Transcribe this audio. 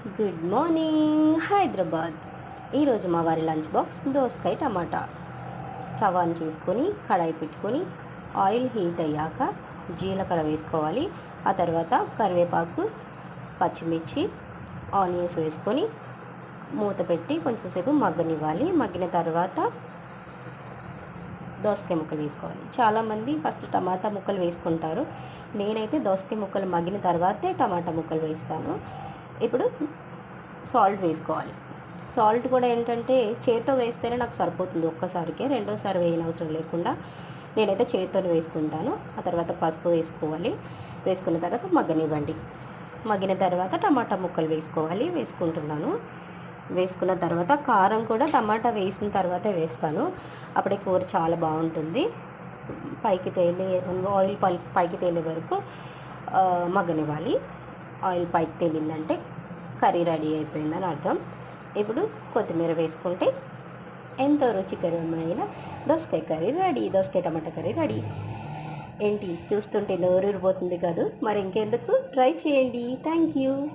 Good morning Hyderabad ఈరోజు మా వారి లంచ్ బాక్స్ దోసకాయ టమాటా. స్టవ్ ఆన్ చేసుకొని కడాయి పెట్టుకొని ఆయిల్ హీట్ అయ్యాక జీలకర్ర వేసుకోవాలి. ఆ తర్వాత కరివేపాకు పచ్చిమిర్చి ఆనియన్స్ వేసుకొని మూత పెట్టి కొంచెంసేపు మగ్గనివ్వాలి. మగ్గిన తర్వాత దోసకాయ ముక్కలు వేసుకోవాలి. చాలామంది ఫస్ట్ టమాటా ముక్కలు వేసుకుంటారు. నేనైతే దోసకాయ ముక్కలు మగ్గిన తర్వాతే టమాటా ముక్కలు వేస్తాను. ఇప్పుడు సాల్ట్ వేసుకోవాలి. సాల్ట్ కూడా ఏంటంటే చేత్తో వేస్తేనే నాకు సరిపోతుంది ఒక్కసారికే రెండోసారి వేయని అవసరం లేకుండా. నేనైతే చేతితో వేసుకుంటాను. ఆ తర్వాత పసుపు వేసుకోవాలి. వేసుకున్న తర్వాత మగ్గనివ్వండి. మగ్గిన తర్వాత టమాటా ముక్కలు వేసుకోవాలి. వేసుకుంటున్నాను. వేసుకున్న తర్వాత కారం కూడా టమాటా వేసిన తర్వాతే వేస్తాను. అప్పుడే కూర చాలా బాగుంటుంది. పైకి తేలి ఆయిల్ పై పైకి తేలే వరకు మగ్గనివ్వాలి. ఆయిల్ పైకి తేలిందంటే కర్రీ రెడీ అయిపోయిందని అర్థం. ఇప్పుడు కొత్తిమీర వేసుకుంటే ఎంతో రుచికరమైన దోసకాయ కర్రీ రెడీ దోసకాయ టమాటా కర్రీ రెడీ. ఏంటి? చూస్తుంటే నోరూరిపోతుంది కాదు. మరి ఇంకెందుకు? ట్రై చేయండి. Thank you.